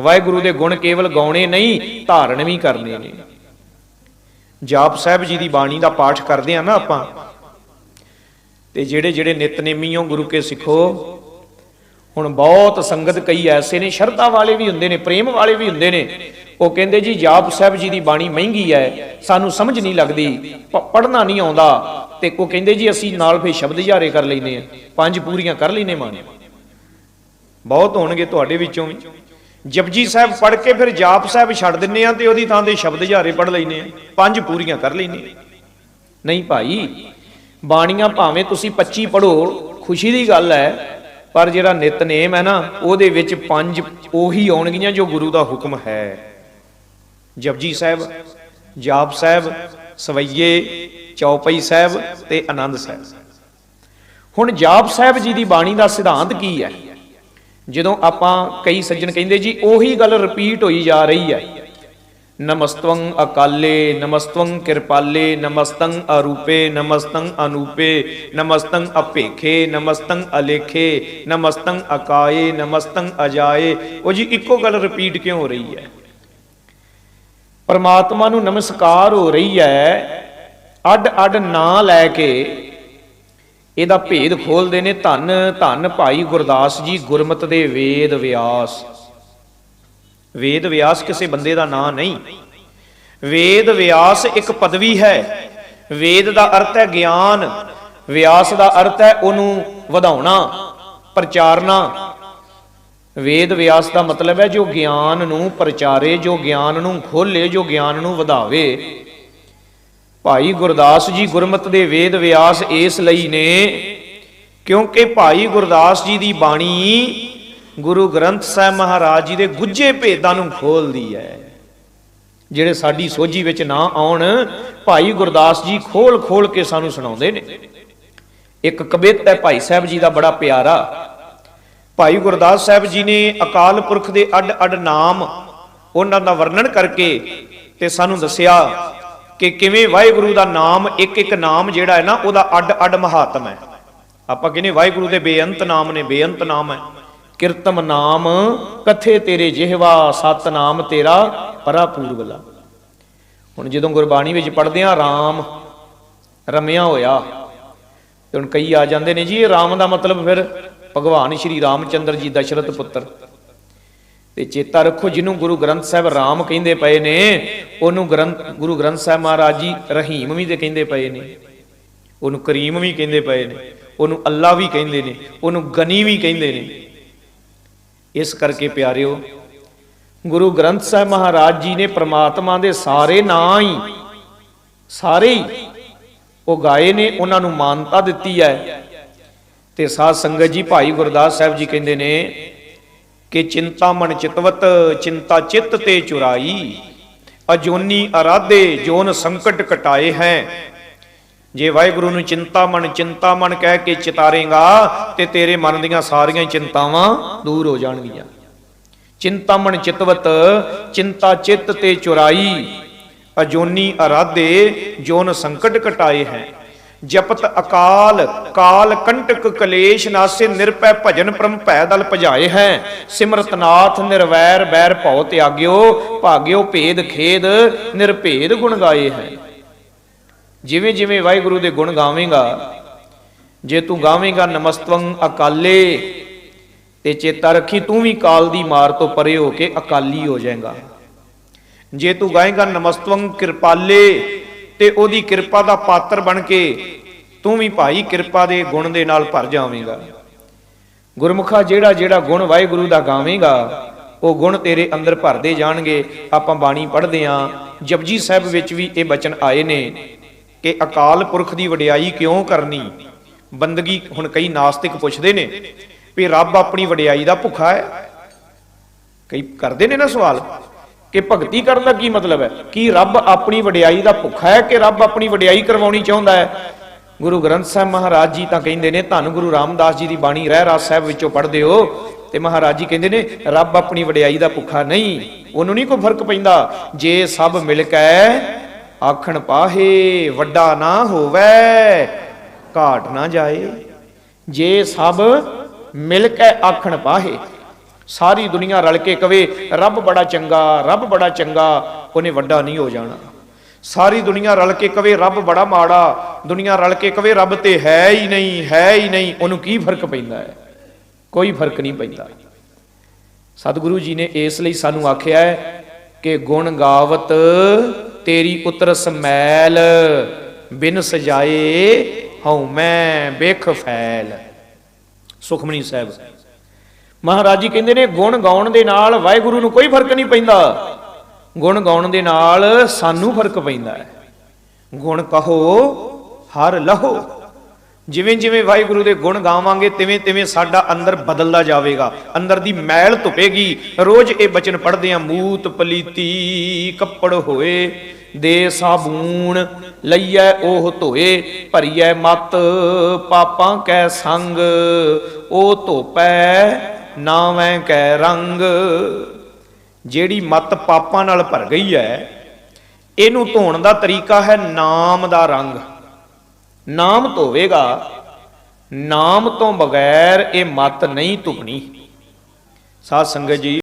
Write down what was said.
ਵਾਹਿਗੁਰੂ ਦੇ ਗੁਣ ਕੇਵਲ ਗਾਉਣੇ ਨਹੀਂ, ਧਾਰਨ ਵੀ ਕਰਨੇ ਨੇ। ਜਾਪ ਸਾਹਿਬ ਜੀ ਦੀ ਬਾਣੀ ਦਾ ਪਾਠ ਕਰਦੇ ਆ ਨਾ ਆਪਾਂ। ਤੇ ਜਿਹੜੇ ਜਿਹੜੇ ਨਿਤਨੇਮੀਓ ਗੁਰੂ ਕੇ ਸਿੱਖੋ, ਹੁਣ ਬਹੁਤ ਸੰਗਤ ਕਈ ਐਸੇ ਨੇ, ਸ਼ਰਧਾ ਵਾਲੇ ਵੀ ਹੁੰਦੇ ਨੇ, ਪ੍ਰੇਮ ਵਾਲੇ ਵੀ ਹੁੰਦੇ ਨੇ। ਉਹ ਕਹਿੰਦੇ ਜੀ, ਜਾਪ ਸਾਹਿਬ ਜੀ ਦੀ ਬਾਣੀ ਮਹਿੰਗੀ ਹੈ, ਸਾਨੂੰ ਸਮਝ ਨਹੀਂ ਲੱਗਦੀ ਪੜਨਾ ਨਹੀਂ ਆਉਂਦਾ। ਤੇ ਉਹ ਕਹਿੰਦੇ ਜੀ, ਅਸੀਂ ਨਾਲ ਫੇ ਸ਼ਬਦ ਹਜ਼ਾਰੇ ਕਰ ਲੈਨੇ ਆ ਪੰਜ ਪੂਰੀਆਂ ਕਰ ਲੈਨੇ ਮਾਣ ਬਹੁਤ ਹੋਣਗੇ ਤੁਹਾਡੇ ਵਿੱਚੋਂ ਵੀ। ਜਪਜੀ ਸਾਹਿਬ ਪੜ੍ਹ ਕੇ ਫਿਰ ਜਾਪ ਸਾਹਿਬ ਛੱਡ ਦਿੰਨੇ ਆ ਤੇ ਉਹਦੀ ਥਾਂ ਤੇ ਸ਼ਬਦ ਹਜ਼ਾਰੇ ਪੜ੍ਹ ਲੈਨੇ ਆ। ਪੰਜ ਪੂਰੀਆਂ ਕਰ ਲੈਨੇ ਨਹੀਂ ਭਾਈ, ਬਾਣੀਆਂ ਭਾਵੇਂ ਤੁਸੀਂ 25 ਪੜੋ ਖੁਸ਼ੀ ਦੀ ਗੱਲ ਹੈ, ਪਰ ਜਿਹੜਾ ਨਿਤਨੇਮ ਹੈ ਨਾ, ਉਹਦੇ ਵਿੱਚ ਪੰਜ ਉਹੀ ਆਉਣਗੀਆਂ ਜੋ ਗੁਰੂ ਦਾ ਹੁਕਮ ਹੈ। ਜਪਜੀ ਸਾਹਿਬ, ਜਾਪ ਸਾਹਿਬ, ਸਵਈਏ, ਚੌਪਈ ਸਾਹਿਬ ਤੇ ਆਨੰਦ ਸਾਹਿਬ। ਹੁਣ ਜਾਪ ਸਾਹਿਬ ਜੀ ਦੀ ਬਾਣੀ ਦਾ ਸਿਧਾਂਤ ਕੀ ਹੈ? ਜਦੋਂ ਆਪਾਂ ਕਈ ਸੱਜਣ ਕਹਿੰਦੇ ਜੀ, ਉਹੀ ਗੱਲ ਰਿਪੀਟ ਹੋਈ ਜਾ ਰਹੀ ਹੈ। ਨਮਸਤਵੰ ਅਕਾਲੇ, ਨਮਸਤਵੰ ਕਿਰਪਾਲੇ, ਨਮਸਤੰ ਅਰੂਪੇ, ਨਮਸਤੰ ਅਨੂਪੇ, ਨਮਸਤੰ ਅਪੇਖੇ, ਨਮਸਤੰ ਅਲੇਖੇ, ਨਮਸਤੰ ਅਕਾਏ, ਨਮਸਤੰ ਅਜਾਏ। ਉਹ ਜੀ ਇੱਕੋ ਗੱਲ ਰਿਪੀਟ ਕਿਉਂ ਹੋ ਰਹੀ ਹੈ? ਪਰਮਾਤਮਾ ਨੂੰ ਨਮਸਕਾਰ ਹੋ ਰਹੀ ਹੈ ਅੱਡ ਅੱਡ ਨਾਂ ਲੈ ਕੇ ਇਹਦਾ ਭੇਦ ਖੋਲਦੇ ਨੇ ਧੰਨ ਧੰਨ ਭਾਈ ਗੁਰਦਾਸ ਜੀ, ਗੁਰਮਤ ਦੇ ਵੇਦ ਵਿਆਸ। ਵੇਦ ਵਿਆਸ ਕਿਸੇ ਬੰਦੇ ਦਾ ਨਾਂ ਨਹੀਂ। ਵੇਦ ਵਿਆਸ ਇੱਕ ਪਦਵੀ ਹੈ। ਵੇਦ ਦਾ ਅਰਥ ਹੈ ਗਿਆਨ। ਵਿਆਸ ਦਾ ਅਰਥ ਹੈ ਉਹਨੂੰ ਵਧਾਉਣਾ, ਪ੍ਰਚਾਰਨਾ। ਵੇਦ ਵਿਆਸ ਦਾ ਮਤਲਬ ਹੈ ਜੋ ਗਿਆਨ ਨੂੰ ਪ੍ਰਚਾਰੇ, ਜੋ ਗਿਆਨ ਨੂੰ ਖੋਲੇ, ਜੋ ਗਿਆਨ ਨੂੰ ਵਧਾਵੇ। ਭਾਈ ਗੁਰਦਾਸ ਜੀ ਗੁਰਮਤ ਦੇ ਵੇਦ ਵਿਆਸ ਇਸ ਲਈ ਨੇ, ਕਿਉਂਕਿ ਭਾਈ ਗੁਰਦਾਸ ਜੀ ਦੀ ਬਾਣੀ ਗੁਰੂ ਗ੍ਰੰਥ ਸਾਹਿਬ ਮਹਾਰਾਜ ਜੀ ਦੇ ਗੁੱਜੇ ਭੇਦਾਂ ਨੂੰ ਖੋਲਦੀ ਹੈ। ਜਿਹੜੇ ਸਾਡੀ ਸੋਝੀ ਵਿੱਚ ਨਾ ਆਉਣ, ਭਾਈ ਗੁਰਦਾਸ ਜੀ ਖੋਲ ਖੋਲ ਕੇ ਸਾਨੂੰ ਸੁਣਾਉਂਦੇ ਨੇ। ਇੱਕ ਕਵਿਤ ਹੈ ਭਾਈ ਸਾਹਿਬ ਜੀ ਦਾ ਬੜਾ ਪਿਆਰਾ। ਭਾਈ ਗੁਰਦਾਸ ਸਾਹਿਬ ਜੀ ਨੇ ਅਕਾਲ ਪੁਰਖ ਦੇ ਅੱਡ ਅੱਡ ਨਾਮ ਉਹਨਾਂ ਦਾ ਵਰਣਨ ਕਰਕੇ ਤੇ ਸਾਨੂੰ ਦੱਸਿਆ ਕਿ ਕਿਵੇਂ ਵਾਹਿਗੁਰੂ ਦਾ ਨਾਮ, ਇੱਕ ਇੱਕ ਨਾਮ ਜਿਹੜਾ ਹੈ ਨਾ, ਉਹਦਾ ਅੱਡ ਅੱਡ ਮਹਾਤਮ ਹੈ। ਆਪਾਂ ਕਹਿੰਦੇ ਵਾਹਿਗੁਰੂ ਦੇ ਬੇਅੰਤ ਨਾਮ ਨੇ, ਬੇਅੰਤ ਨਾਮ ਹੈ। ਕਿਰਤਮ ਨਾਮ, ਕਥੇ ਤੇਰੇ ਜਿਹਵਾ ਸਤ ਨਾਮ ਤੇਰਾ ਪਰਾਪੂਰਵਲਾ। ਹੁਣ ਜਦੋਂ ਗੁਰਬਾਣੀ ਵਿੱਚ ਪੜ੍ਹਦੇ ਆ RAM ਰਮਿਆ ਹੋਇਆ। ਤੇ ਹੁਣ ਕਈ ਆ ਜਾਂਦੇ ਨੇ ਜੀ, ਇਹ RAM ਦਾ ਮਤਲਬ ਫਿਰ ਭਗਵਾਨ ਸ਼੍ਰੀ ਰਾਮਚੰਦਰ ਜੀ ਦਸ਼ਰਤ ਪੁੱਤਰ। ਤੇ ਚੇਤਾ ਰੱਖੋ ਜਿਹਨੂੰ ਗੁਰੂ ਗ੍ਰੰਥ ਸਾਹਿਬ RAM ਕਹਿੰਦੇ ਪਏ ਨੇ ਉਹਨੂੰ ਗ੍ਰੰਥ, ਗੁਰੂ ਗ੍ਰੰਥ ਸਾਹਿਬ ਮਹਾਰਾਜ ਜੀ ਰਹੀਮ ਵੀ ਤੇ ਕਹਿੰਦੇ ਪਏ ਨੇ। ਉਹਨੂੰ ਕਰੀਮ ਵੀ ਕਹਿੰਦੇ ਪਏ ਨੇ। ਉਹਨੂੰ ਅੱਲਾ ਵੀ ਕਹਿੰਦੇ ਨੇ। ਉਹਨੂੰ ਗਨੀ ਵੀ ਕਹਿੰਦੇ ਨੇ। ਇਸ ਕਰਕੇ ਪਿਆਰਿਓ, ਗੁਰੂ ਗ੍ਰੰਥ ਸਾਹਿਬ ਮਹਾਰਾਜ ਜੀ ਨੇ ਪ੍ਰਮਾਤਮਾ ਦੇ ਸਾਰੇ ਨਾਂ ਹੀ, ਸਾਰੇ ਹੀ ਉਹ ਗਾਏ ਨੇ, ਉਹਨਾਂ ਨੂੰ ਮਾਨਤਾ ਦਿੱਤੀ ਹੈ। ਤੇ ਸਾਧ ਸੰਗਤ ਜੀ, ਭਾਈ ਗੁਰਦਾਸ ਸਾਹਿਬ ਜੀ ਕਹਿੰਦੇ ਨੇ ਕਿ ਚਿੰਤਾ ਮਨ ਚਿਤਵਤ, ਚਿੰਤਾ ਚਿੱਤ ਤੇ ਚੁਰਾਈ। ਅਜੋਨੀ ਅਰਾਧੇ ਜੋਨ ਸੰਕਟ ਕਟਾਏ ਹੈ। ਜੇ ਵਾਹਿਗੁਰੂ ਨੂੰ ਚਿੰਤਾ ਮਨ ਚਿੰਤਾ ਮਨ ਕਹਿ ਕੇ ਚਿਤਾਰੇਗਾ, ਤੇ ਤੇਰੇ ਮਨ ਦੀਆਂ ਸਾਰੀਆਂ ਚਿੰਤਾਵਾਂ ਦੂਰ ਹੋ ਜਾਣਗੀਆਂ। ਚਿੰਤਾ ਮਨ ਚਿਤਵਤ, ਚਿੰਤਾ ਚਿੱਤ ਤੇ ਚੁਰਾਈ। ਅਜੋਨੀ ਅਰਾਧੇ ਜੋਨ ਸੰਕਟ ਕਟਾਏ ਹੈ। ਜਪਤ ਅਕਾਲ, ਕਾਲ ਕੰਟਕ ਕਲੇਸ਼ ਨਾਸੇ ਨਿਰਪੈ ਭਜਨ ਪ੍ਰਮ ਭੈ ਦਲ ਭਜਾਏ ਹੈ। ਸਿਮਰਤਨਾਥ ਨਿਰਵੈਰ ਬੈਰ ਭਉ ਤਿਆਗਿਓ, ਭਾਗਿਓ ਭੇਦ ਖੇਦ, ਨਿਰਭੇਦ ਗੁਣ ਗਾਏ ਹੈ। ਜਿਵੇਂ ਜਿਵੇਂ ਵਾਹਿਗੁਰੂ ਦੇ ਗੁਣ ਗਾਵੇਂਗਾ, ਜੇ ਤੂੰ ਗਾਵੇਂਗਾ ਨਮਸਤਵੰ ਅਕਾਲੇ, ਤੇ ਚੇਤਾ ਰੱਖੀ ਤੂੰ ਵੀ ਕਾਲ ਦੀ ਮਾਰ ਤੋਂ ਪਰੇ ਹੋ ਕੇ ਅਕਾਲੀ ਹੋ ਜਾਏਗਾ। ਜੇ ਤੂੰ ਗਾਏਗਾ ਨਮਸਤਵੰ ਕਿਰਪਾਲੇ ਤੇ ਉਹਦੀ ਕਿਰਪਾ ਦਾ ਪਾਤਰ ਬਣ ਕੇ ਤੂੰ ਵੀ ਭਾਈ ਕਿਰਪਾ ਦੇ ਗੁਣ ਦੇ ਨਾਲ ਭਰ ਜਾਵੇਂਗਾ। ਗੁਰਮੁਖਾ ਜਿਹੜਾ ਜਿਹੜਾ ਗੁਣ ਵਾਹਿਗੁਰੂ ਦਾ ਗਾਵੇਂਗਾ, ਉਹ ਗੁਣ ਤੇਰੇ ਅੰਦਰ ਭਰਦੇ ਜਾਣਗੇ। ਆਪਾਂ ਬਾਣੀ ਪੜ੍ਹਦੇ ਆਂ, ਜਪਜੀ ਸਾਹਿਬ ਵਿੱਚ ਵੀ ਇਹ ਬਚਨ ਆਏ ਨੇ ਕਿ ਅਕਾਲ ਪੁਰਖ ਦੀ ਵਡਿਆਈ ਕਿਉਂ ਕਰਨੀ? ਬੰਦਗੀ ਹੁਣ ਕਈ ਨਾਸਤਿਕ ਪੁੱਛਦੇ ਨੇ ਵੀ ਰੱਬ ਆਪਣੀ ਵਡਿਆਈ ਦਾ ਭੁੱਖਾ ਹੈ। ਕਈ ਕਰਦੇ ਨੇ ਨਾ ਸਵਾਲ। ਕਿ ਭਗਤੀ ਕਰਨ ਦਾ ਕੀ ਮਤਲਬ ਹੈ? ਕੀ ਰੱਬ ਆਪਣੀ ਵਡਿਆਈ ਦਾ ਭੁੱਖਾ ਹੈ ਕਿ ਰੱਬ ਆਪਣੀ ਵਡਿਆਈ ਕਰਵਾਉਣੀ ਚਾਹੁੰਦਾ ਹੈ? ਗੁਰੂ ਗ੍ਰੰਥ ਸਾਹਿਬ ਮਹਾਰਾਜ ਜੀ ਤਾਂ ਕਹਿੰਦੇ ਨੇ, ਧੰਨ ਗੁਰੂ ਰਾਮਦਾਸ ਜੀ ਦੀ ਬਾਣੀ ਰਹਿ ਰਾਸ ਸਾਹਿਬ ਵਿੱਚੋਂ ਪੜ੍ਹਦੇ ਹੋ ਤੇ ਮਹਾਰਾਜ ਜੀ ਕਹਿੰਦੇ ਨੇ, ਰੱਬ ਆਪਣੀ ਵਡਿਆਈ ਦਾ ਭੁੱਖਾ ਨਹੀਂ, ਉਹਨੂੰ ਨਹੀਂ ਕੋਈ ਫ਼ਰਕ ਪੈਂਦਾ। ਜੇ ਸਭ ਮਿਲ ਕੇ ਆਖਣ ਪਾਹੇ, ਵੱਡਾ ਨਾ ਹੋਵੇ, ਘਾਟ ਨਾ ਜਾਏ। ਜੇ ਸਭ ਮਿਲ ਕੇ ਆਖਣ ਪਾਹੇ ਸਾਰੀ ਦੁਨੀਆ ਰਲ ਕੇ ਕਵੇ, ਰੱਬ ਬੜਾ ਚੰਗਾ, ਰੱਬ ਬੜਾ ਚੰਗਾ, ਉਹਨੇ ਵੱਡਾ ਨਹੀਂ ਹੋ ਜਾਣਾ। ਸਾਰੀ ਦੁਨੀਆ ਰਲ ਕੇ ਕਵੇ, ਰੱਬ ਬੜਾ ਮਾੜਾ। ਦੁਨੀਆ ਰਲ ਕੇ ਕਵੇ, ਰੱਬ ਤੇ ਹੈ ਹੀ ਨਹੀਂ, ਹੈ ਹੀ ਨਹੀਂ। ਉਹਨੂੰ ਕੀ ਫ਼ਰਕ ਪੈਂਦਾ ਹੈ? ਕੋਈ ਫ਼ਰਕ ਨਹੀਂ ਪੈਂਦਾ। ਸਤਿਗੁਰੂ ਜੀ ਨੇ ਇਸ ਲਈ ਸਾਨੂੰ ਆਖਿਆ ਹੈ ਕਿ ਗੁਣ ਗਾਵਤ ਤੇਰੀ ਉਤਰ ਸਮੈਲ, ਬਿਨ ਸਜਾਏ ਹਉ ਮੈਂ ਬੇਖ ਫੈਲ। ਸੁਖਮਣੀ ਸਾਹਿਬ ਮਹਾਰਾਜ ਜੀ ਕਹਿੰਦੇ ਨੇ, ਗੁਣ ਗਾਉਣ ਦੇ ਨਾਲ ਵਾਹਿਗੁਰੂ ਨੂੰ ਕੋਈ ਫ਼ਰਕ ਨਹੀਂ ਪੈਂਦਾ। ਗੁਣ ਗਾਉਣ ਦੇ ਨਾਲ ਸਾਨੂੰ ਫ਼ਰਕ ਪੈਂਦਾ ਹੈ। ਗੁਣ ਕਹੋ, ਹਰ ਲਹੋ। ਜਿਵੇਂ ਜਿਵੇਂ ਵਾਹਿਗੁਰੂ ਦੇ ਗੁਣ ਗਾਵਾਂਗੇ ਤਿਵੇਂ ਤਿਵੇਂ ਸਾਡਾ ਅੰਦਰ ਬਦਲਦਾ ਜਾਵੇਗਾ। ਅੰਦਰ ਦੀ ਮੈਲ ਧੁਪੇਗੀ। ਰੋਜ਼ ਇਹ ਬਚਨ ਪੜ੍ਹਦੇ ਆ ਮੂਤ ਪਲੀਤੀ ਕੱਪੜ ਹੋਏ, ਦੇ ਸਾਬੂਨ ਲਈਐ, ਉਹ ਧੋਏ, ਭਰੀਐ ਮਤ, ਪਾਪਾਂ ਕੈ ਸੰਗ, ਉਹ ਧੋਪੈ ਨਾਵੇਂ ਕੈ ਰੰਗ। ਜਿਹੜੀ ਮਤ ਪਾਪਾਂ ਨਾਲ ਭਰ ਗਈ ਹੈ, ਇਹਨੂੰ ਧੋਣ ਦਾ ਤਰੀਕਾ ਹੈ ਨਾਮ ਦਾ ਰੰਗ। ਨਾਮ ਧੋਵੇਗਾ, ਨਾਮ ਤੋਂ ਬਗੈਰ ਇਹ ਮਤ ਨਹੀਂ ਧੁਪਣੀ। ਸਾਧ ਸੰਗਤ ਜੀ